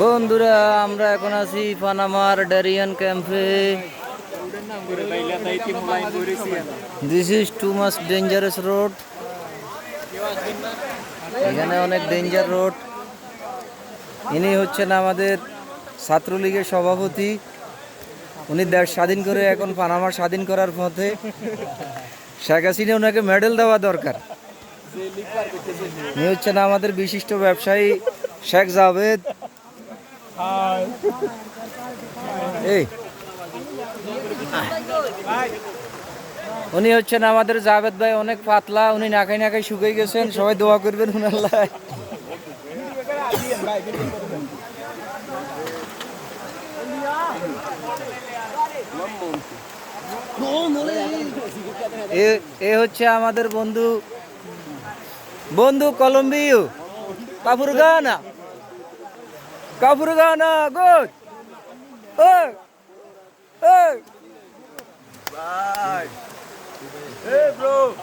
বন্ধুরা, আমরা এখন আছি পানামার ড্যারিয়ান ক্যাম্পে। This is too much dangerous road এখানে অনেক ডেঞ্জার রোড ইনি হচ্ছেন আমাদের ছাত্রলীগের সভাপতি। উনি দেশ স্বাধীন করে এখন পানামা স্বাধীন করার পথে। শেখ হাসিনা ওনাকে মেডেল দেওয়া দরকার। ইনি হচ্ছেন আমাদের বিশিষ্ট ব্যবসায়ী শেখ জাভেদ। এই। উনি হচ্ছেন আমাদের জাভেদ ভাই, অনেক পাতলা, উনি নাকাই নাকাই শুকিয়ে গেছেন, সবাই দোয়া করবেন উনাল্লাহ এ হচ্ছে আমাদের বন্ধু বন্ধু কলম্বিও কাপুর গানা কাপুর গানা গুড ওই ওই। Hey bro.